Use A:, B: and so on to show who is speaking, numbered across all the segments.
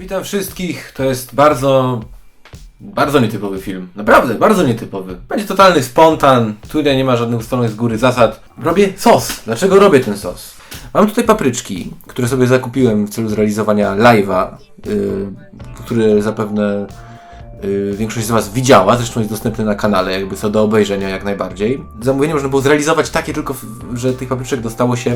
A: Witam wszystkich. To jest bardzo, bardzo nietypowy film. Naprawdę, bardzo nietypowy. Będzie totalny spontan. Tutaj nie ma żadnych ustalonych z góry zasad. Robię sos. Dlaczego robię ten sos? Mam tutaj papryczki, które sobie zakupiłem w celu zrealizowania live'a, yy, który zapewne yy, większość z Was widziała, zresztą jest dostępny na kanale, jakby co do obejrzenia jak najbardziej. Zamówienie można było zrealizować takie tylko, że tych papryczek dostało się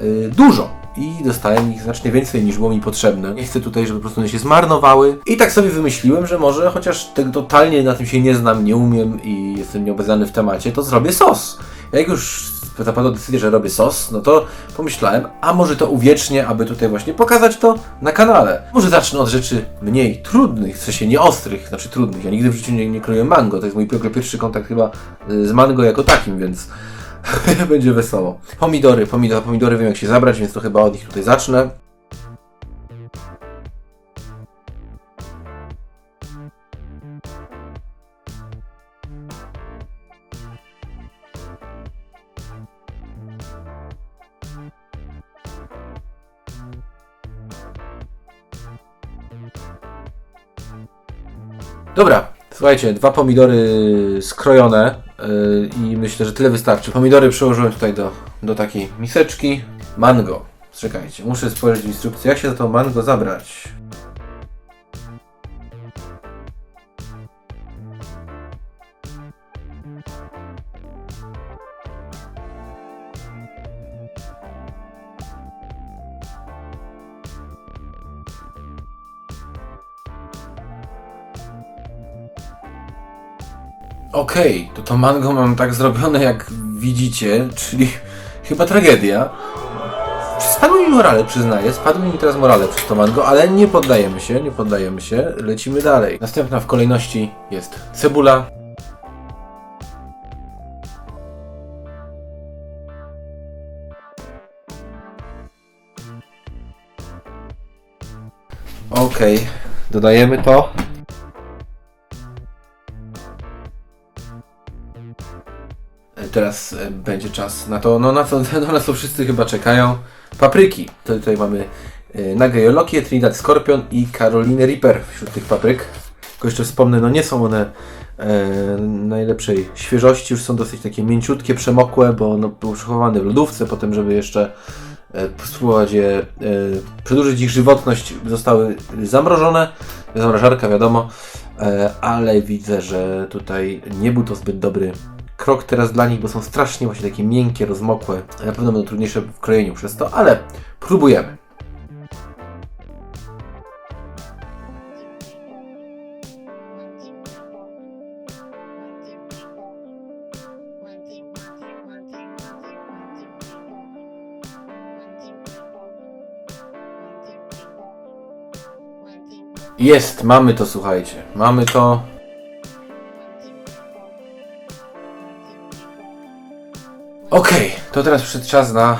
A: yy, dużo i dostałem ich znacznie więcej niż było mi potrzebne. Nie chcę tutaj, żeby po prostu one się zmarnowały. I tak sobie wymyśliłem, że może chociaż tak totalnie na tym się nie znam, nie umiem i jestem nieobeznany w temacie, to zrobię sos. Jak już zapadła decyzja, że robię sos, no to pomyślałem, a może to uwiecznię, aby tutaj właśnie pokazać to na kanale. Może zacznę od rzeczy mniej trudnych, w sensie nie ostrych, znaczy trudnych. Ja nigdy w życiu nie, nie kroję mango, to jest mój pier- pierwszy kontakt chyba y, z mango jako takim, więc będzie wesoło. Pomidory, pomidory, pomidory wiem jak się zabrać, więc to chyba od nich tutaj zacznę. Dobra, słuchajcie, dwa pomidory skrojone i myślę, że tyle wystarczy. Pomidory przełożyłem tutaj do, do takiej miseczki. Mango. Czekajcie, muszę spojrzeć w instrukcję, jak się za to mango zabrać. Okej, to to mango mam tak zrobione jak widzicie, czyli chyba tragedia. Spadły mi morale, przyznaję, spadły mi teraz morale przez to mango, ale nie poddajemy się, nie poddajemy się, lecimy dalej. Następna w kolejności jest cebula. Okej, dodajemy to. Teraz e, będzie czas na to, no na co, no na co wszyscy chyba czekają. Papryki. To tutaj mamy e, Nagajolokię, Trinidad Scorpion i Caroline Reaper wśród tych papryk. Tylko jeszcze wspomnę, no nie są one e, najlepszej świeżości, już są dosyć takie mięciutkie, przemokłe, bo no, były przechowane w lodówce, potem żeby jeszcze e, spróbować je, e, przedłużyć ich żywotność, zostały zamrożone, zamrażarka wiadomo, e, ale widzę, że tutaj nie był to zbyt dobry krok teraz dla nich, bo są strasznie właśnie takie miękkie, rozmokłe. Na pewno będą trudniejsze w krojeniu przez to, ale próbujemy. Jest, mamy to, słuchajcie. Mamy to. Okej, to teraz przyszedł czas na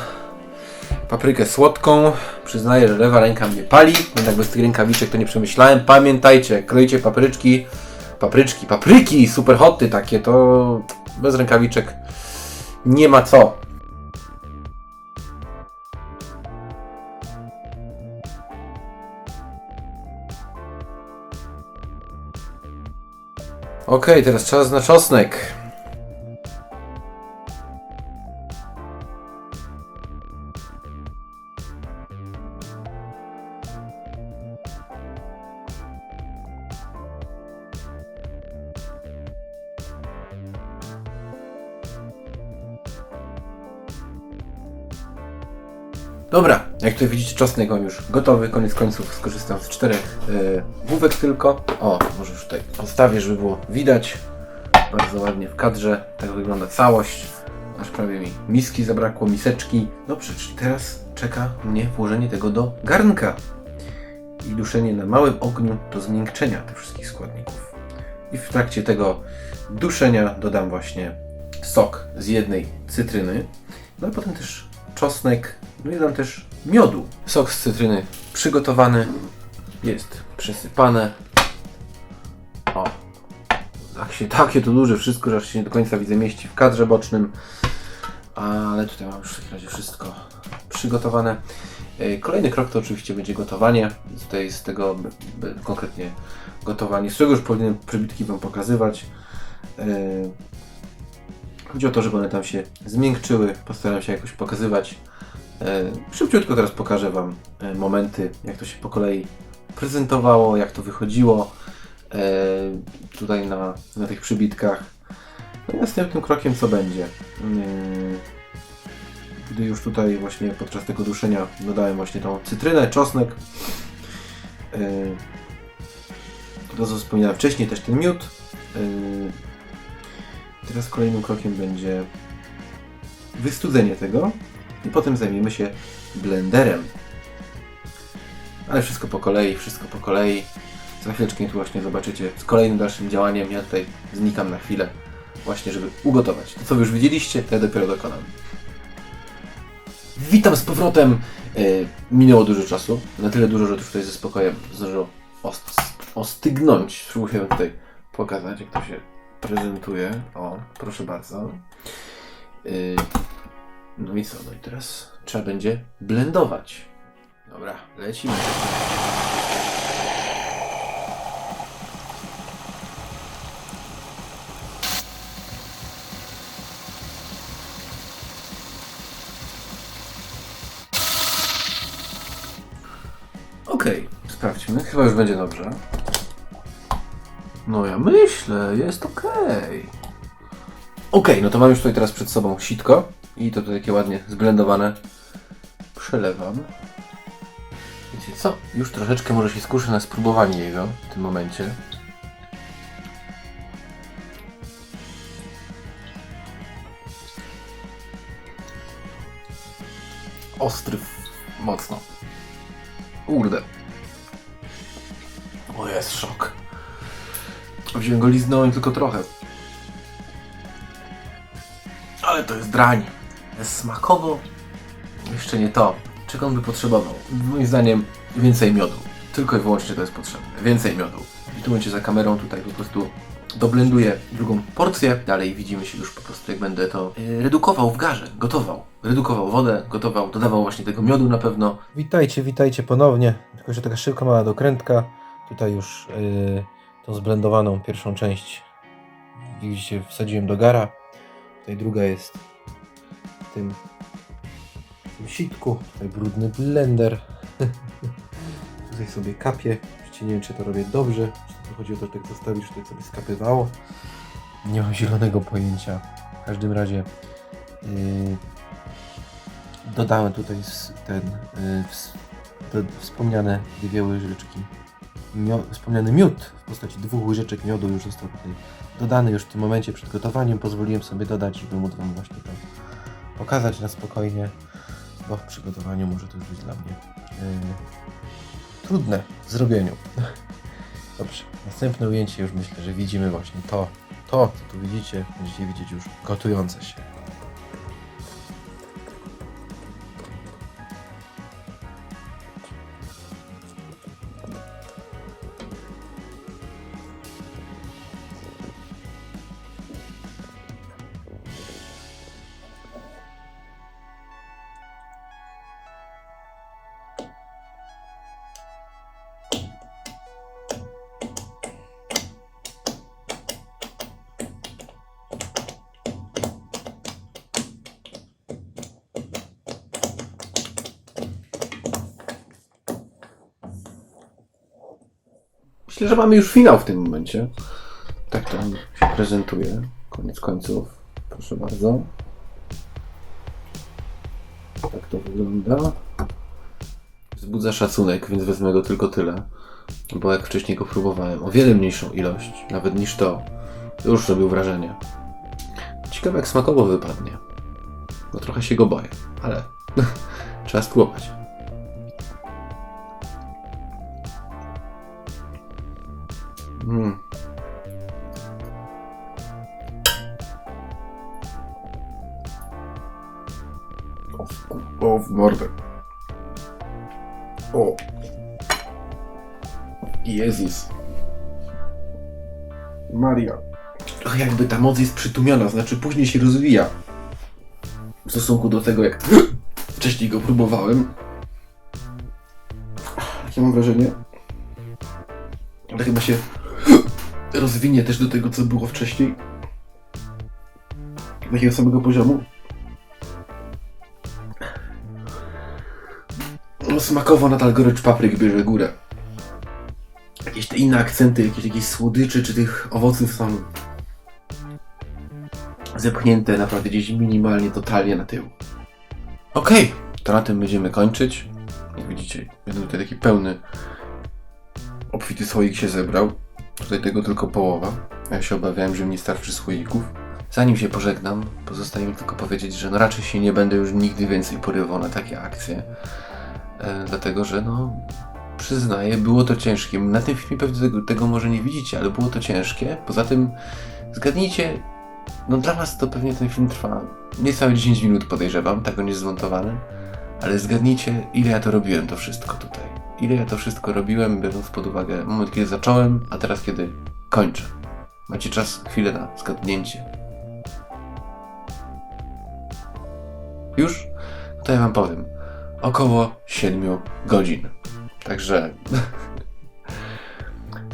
A: paprykę słodką. Przyznaję, że lewa ręka mnie pali, jednak bez tych rękawiczek to nie przemyślałem. Pamiętajcie, kroicie papryczki, papryczki, papryki, super hoty takie, to bez rękawiczek nie ma co. Okej, teraz czas na czosnek. Dobra, jak tutaj widzicie, czosnek mam już gotowy. Koniec końców skorzystam z czterech e, główek tylko. O, może już tutaj postawię, żeby było widać. Bardzo ładnie w kadrze. Tak wygląda całość. Aż prawie mi miski zabrakło, miseczki. Dobrze, czyli teraz czeka mnie włożenie tego do garnka. I duszenie na małym ogniu do zmiękczenia tych wszystkich składników. I w trakcie tego duszenia dodam właśnie sok z jednej cytryny. No i potem też czosnek, no i dodam też miodu. Sok z cytryny przygotowany, jest przesypane. O, tak się, takie to duże wszystko, że aż się nie do końca widzę mieści w kadrze bocznym. Ale tutaj mam już w takim razie wszystko przygotowane. E, Kolejny krok to oczywiście będzie gotowanie. Tutaj z tego konkretnie gotowanie, z czego już powinienem przybitki Wam pokazywać. E, Chodzi o to, żeby one tam się zmiękczyły. Postaram się jakoś pokazywać. E, Szybciutko teraz pokażę Wam e, momenty, jak to się po kolei prezentowało, jak to wychodziło e, tutaj na, na tych przybitkach. No i następnym krokiem co będzie? Gdy już tutaj właśnie podczas tego duszenia dodałem właśnie tą cytrynę, czosnek. To co wspominałem wcześniej, też ten miód. Teraz kolejnym krokiem będzie wystudzenie tego i potem zajmiemy się blenderem. Ale wszystko po kolei, wszystko po kolei. Za chwileczkę tu właśnie zobaczycie z kolejnym dalszym działaniem. Ja tutaj znikam na chwilę, właśnie żeby ugotować. To co już widzieliście, to ja dopiero dokonam. Witam z powrotem. E, minęło dużo czasu. Na tyle dużo, że tutaj ze spokojem zdążyło ost- ostygnąć. Spróbuję tutaj pokazać, jak to się prezentuje. O, proszę bardzo. E, no i co? No i teraz trzeba będzie blendować. Dobra, lecimy. Okej, sprawdźmy. Chyba już będzie dobrze. No ja myślę, jest okej. Okej, no to mam już tutaj teraz przed sobą sitko i to tutaj takie ładnie zblendowane. Przelewam. Wiecie co? Już troszeczkę może się skuszę na spróbowanie jego w tym momencie. Ostry mocno. Kurde. O jest szok. Wziąłem go liznąłem tylko trochę. Ale to jest drań. Smakowo. Jeszcze nie to. Czego on by potrzebował? Moim zdaniem więcej miodu. Tylko i wyłącznie to jest potrzebne. Więcej miodu. I tu będzie za kamerą tutaj po prostu doblenduję drugą porcję. Dalej widzimy się już po prostu jak będę to yy, redukował w garze. Gotował. Redukował wodę, gotował, dodawał właśnie tego miodu na pewno.
B: Witajcie, witajcie ponownie. Tylko, że taka szybka mała dokrętka. Tutaj już yy, tą zblendowaną pierwszą część widzicie, wsadziłem do gara. Tutaj druga jest w tym, tym sitku. Tutaj brudny blender. tutaj sobie. Oczywiście nie wiem, czy to robię dobrze. Czy to chodzi o to, że tak zostawić, żeby sobie skapywało. Nie mam zielonego pojęcia. W każdym razie yy, dodałem tutaj ten y, ws- te wspomniane dwie łyżeczki mio- wspomniany miód w postaci dwóch łyżeczek miodu już został tutaj dodany już w tym momencie przed gotowaniem pozwoliłem sobie dodać, żeby móc Wam właśnie to pokazać na spokojnie bo w przygotowaniu może to już być dla mnie y, trudne w zrobieniu. Dobrze, następne ujęcie już myślę, że widzimy właśnie to to, co tu widzicie, będziecie widzieć już gotujące się
A: Myślę, że mamy już finał w tym momencie. Tak to się prezentuje. Koniec końców. Proszę bardzo. Tak to wygląda. Wzbudza szacunek, więc wezmę go tylko tyle. Bo jak wcześniej go próbowałem, o wiele mniejszą ilość, nawet niż to, już robił wrażenie. Ciekawe jak smakowo wypadnie. No trochę się go boję, ale trzeba spróbować. Mm. O, w o, w mordę. O. Jezus. Maria. O, jakby ta moc jest przytłumiona, znaczy później się rozwija. W stosunku do tego, jak wcześniej go próbowałem. Takie mam wrażenie. Ale chyba się rozwinie też do tego, co było wcześniej. Takiego samego poziomu. No, smakowo nadal gorycz papryk bierze górę. Jakieś te inne akcenty, jakieś, jakieś słodyczy, czy tych owoców są zepchnięte naprawdę gdzieś minimalnie, totalnie na tył. Okej, to na tym będziemy kończyć. Jak widzicie, jeden tutaj taki pełny obfity słoik się zebrał. Tutaj tego tylko połowa. Ja się obawiałem, że mi nie starczy słoików. Zanim się pożegnam, pozostaje mi tylko powiedzieć, że no raczej się nie będę już nigdy więcej porywał na takie akcje. E, dlatego, że no przyznaję, było to ciężkie. Na tym filmie pewnie tego, tego może nie widzicie, ale było to ciężkie. Poza tym zgadnijcie, no dla was to pewnie ten film trwa niecałe 10 minut podejrzewam, tak on jest zmontowany. Ale zgadnijcie, ile ja to robiłem, to wszystko tutaj. Ile ja to wszystko robiłem, biorąc pod uwagę moment, kiedy zacząłem, a teraz, kiedy kończę. Macie czas, chwilę na zgadnięcie. Już? To ja wam powiem. Około 7 godzin. Także...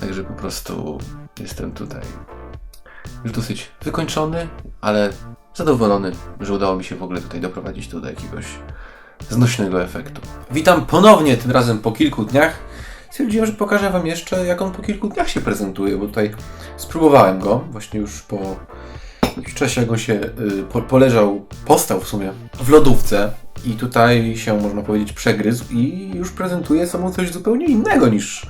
A: Także po prostu jestem tutaj już dosyć wykończony, ale zadowolony, że udało mi się w ogóle tutaj doprowadzić to do jakiegoś znośnego efektu. Witam ponownie, tym razem po kilku dniach. Stwierdziłem, że pokażę Wam jeszcze, jak on po kilku dniach się prezentuje, bo tutaj spróbowałem go, właśnie już po jakimś czasie, jak on się y, po, poleżał, postał w sumie w lodówce i tutaj się, można powiedzieć, przegryzł i już prezentuje sobą coś zupełnie innego niż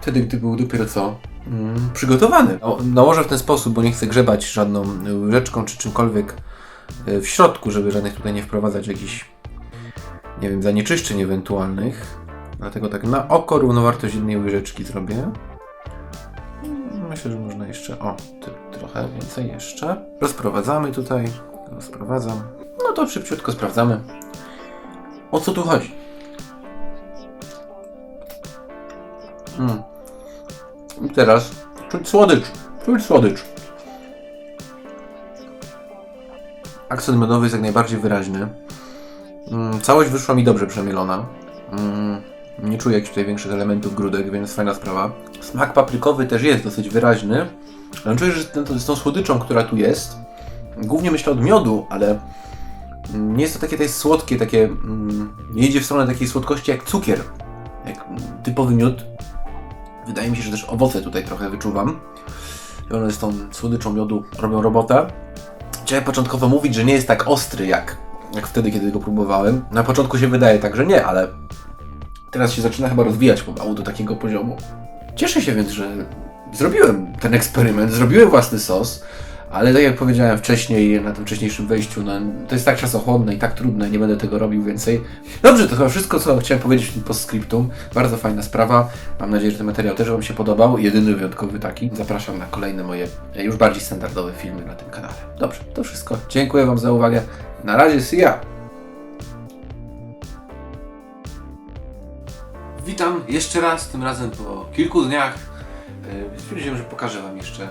A: wtedy, gdy był dopiero co mm, przygotowany. No, nałożę w ten sposób, bo nie chcę grzebać żadną y, łyżeczką czy czymkolwiek y, w środku, żeby żadnych tutaj nie wprowadzać jakichś, nie wiem, zanieczyszczeń ewentualnych. Dlatego tak na oko równowartość jednej łyżeczki zrobię. Myślę, że można jeszcze, o, trochę więcej jeszcze. Rozprowadzamy tutaj, rozprowadzam. No to szybciutko sprawdzamy, o co tu chodzi. Mm. I teraz czuć słodycz, czuć słodycz. Akcent miodowy jest jak najbardziej wyraźny. Mm, całość wyszła mi dobrze przemielona. Mm, nie czuję jakichś tutaj większych elementów grudek, więc fajna sprawa. Smak paprykowy też jest dosyć wyraźny. Ale czuję, że z, tą- słodyczą, która tu jest, głównie myślę od miodu, ale nie jest to takie tutaj słodkie, takie mm, idzie w stronę takiej słodkości jak cukier, jak typowy miód. Wydaje mi się, że też owoce tutaj trochę wyczuwam. I one z tą słodyczą miodu robią robotę. Chciałem początkowo mówić, że nie jest tak ostry jak, jak wtedy, kiedy go próbowałem. Na początku się wydaje tak, że nie, ale teraz się zaczyna chyba rozwijać pomału do takiego poziomu. Cieszę się więc, że zrobiłem ten eksperyment, zrobiłem własny sos, ale tak jak powiedziałem wcześniej, na tym wcześniejszym wejściu, no, to jest tak czasochłonne i tak trudne, nie będę tego robił więcej. Dobrze, to chyba wszystko, co chciałem powiedzieć w tym postscriptum. Bardzo fajna sprawa. Mam nadzieję, że ten materiał też Wam się podobał. Jedyny wyjątkowy taki. Zapraszam na kolejne moje e, już bardziej standardowe filmy na tym kanale. Dobrze, to wszystko. Dziękuję Wam za uwagę. Na razie, see ya! Witam jeszcze raz, tym razem po kilku dniach. E, Stwierdziłem, że pokażę Wam jeszcze